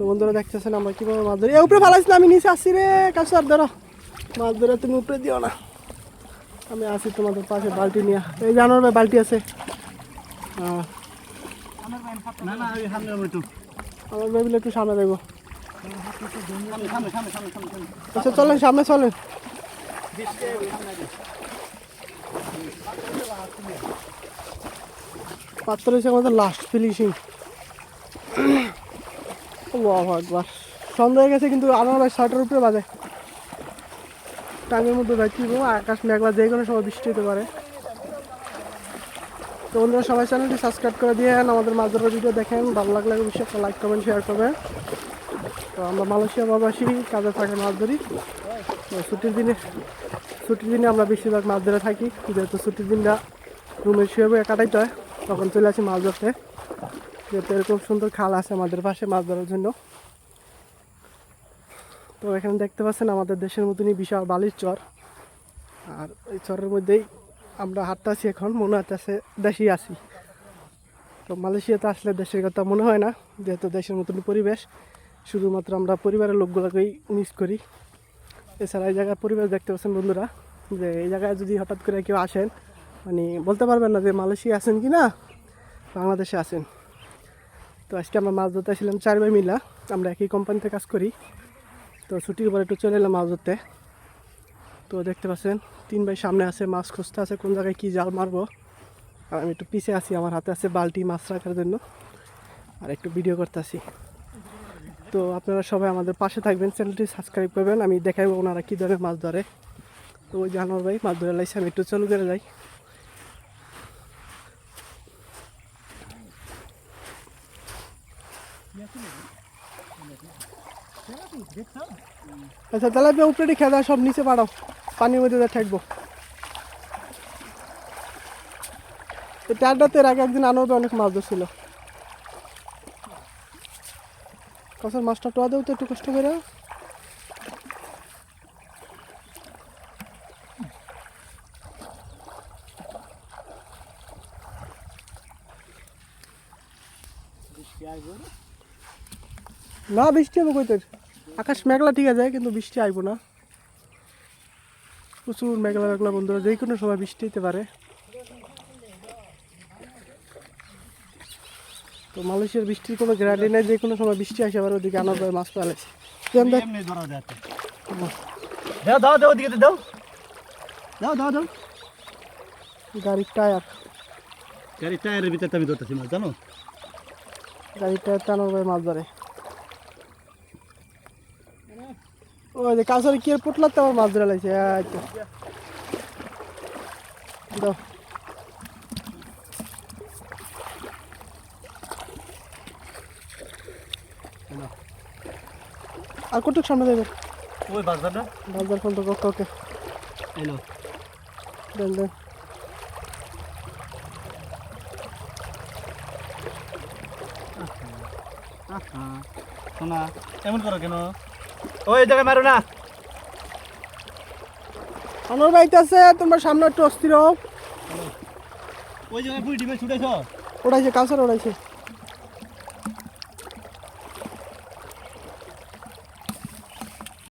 তো বন্ধুরা দেখতেছেন আমরা কীভাবে মাছ ধরি? উপরে ফালাইছি না আমি নিচে আসছি রে কাছে আর ধরো। মাছ ধরে তুমি উপরে দিও না। আমি আসি তোমাদের পাশে বালতি নিয়ে। এই জানোর ভাই বালতি আছে। আমার ভাবিলে একটু। সামনে সামনে আচ্ছা চলেন সামনে চলেন। পাত্র হচ্ছে আমাদের লাস্ট ফিনিশিং একবার সন্ধ্যা হয়ে গেছে, কিন্তু আমার ভাই শার্টের উপরে বাজে। টাঙ্গের মধ্যে ভাই আকাশ মেঘলা, যে কোনো সময় বৃষ্টি হতে পারে। তো বন্ধুরা, সবাই চ্যানেলটি সাবস্ক্রাইব করে দিয়ে আমাদের মাছ ধরার ভিডিও দেখেন, ভালো লাগলে অবশ্যই একটা লাইক, কমেন্ট শেয়ার করবেন। তো আমরা মালয়েশিয়া প্রবাসী কাজে থাকে মাছ ধরি ছুটির দিনে ছুটির দিনে আমরা বেশিরভাগ মাছ ধরে থাকি, যেহেতু ছুটির দিনটা রুমের শুয়ে কাটাইতে হয়, তখন চলে আসি মাছ ধরতে যেহেতু এরকম সুন্দর খাল আছে আমাদের পাশে মাছ ধরার জন্য। তো এখানে দেখতে পাচ্ছেন আমাদের দেশের মতনই বিশাল বালির চর। আর ওই চরের মধ্যেই আমরা হাঁটতেছি এখন, মনে হচ্ছে দেশেই আছি। তো মালয়েশিয়াতে আসলে দেশের কথা মনে হয় না, যেহেতু দেশের মতন পরিবেশ, শুধুমাত্র আমরা পরিবারের লোকগুলোকেই মিস করি। এছাড়া এই জায়গার পরিবেশ দেখতে পাচ্ছেন বন্ধুরা, যে এই জায়গায় যদি হঠাৎ করে কেউ আসেন মানে বলতে পারবেন না যে মালয়েশিয়া আছেন কি না বাংলাদেশে আছেন। তো আজকে আমরা মাছ ধরতে আসছিলাম চার ভাই মিলা। আমরা একই কোম্পানিতে কাজ করি। তো ছুটির পরে একটু চলে এলাম মাছ ধরতে। তো দেখতে পাচ্ছেন, তিন ভাই সামনে আছে, মাছ খুঁজতে আছে, কোন জায়গায় কী জাল মারবো। আর আমি একটু পিছে আছি, আমার হাতে আছে বালতি মাছ রাখার জন্য। আর একটু ভিডিও করতেছি। তো আপনারা সবাই আমাদের পাশে থাকবেন, চ্যানেলটি সাবস্ক্রাইব করবেন। আমি দেখাবো ওনারা কী ধরনের মাছ ধরে। তো ওই জানোয়ার ভাই, মাছ ধরে লাইছে আমি একটু চালু করে যাই। আচ্ছা তাহলে উপরে খেয়ে দেয় সব নিচে পাঠাও পানির মধ্যে থাকব এই ট্যাডটাতে এর আগে একদিন আনোয়ার অনেক মাছ ধরছিল। কষার মাছটা টোয়া দেও তো, একটু কষ্ট করে। না, বৃষ্টি হবে কইতে আকাশ মেঘলা ঠিক আছে কিন্তু বৃষ্টি আইব না। প্রচুর মেঘলা মেঘলা বন্ধুরা যে কোনো সময় বৃষ্টি হতে পারে। তো মালয়েশিয়ার বৃষ্টির কোনো গ্যারান্টি নেই যে কোনো সময় বৃষ্টি আসে আবার ওদিকে আনার পরে মাছ পালাইছে দেখ? এমনি ধরা যায় তো। দাও দাও দাও ওদিকে দাও। দাও দাও দাও। গাড়ির টায়ার। গাড়ি টায়ারের ভিতরে আমি ধরতেছি মাছ জানো? গাড়ির টায়ার টানার পরে মাছ ধরে। ওই যে কাছারে কি পুটলাতে আমার মাছ ধরে লাগছে? তো দাও। আর কটুক সামনে দেবে ওই বাজারটা বাজার ফোন তো ওকে ওকে। এলো দেন দেন। শোনা এমন করো কেন? ওই জায়গায় মারো না। আমার বাড়িতে আছে তোমার সামনে একটু অস্থির হোক ওই জায়গায় পুরি ডিমে ছুটেছ? ওড়াইছে কাউসার ওড়াইছে।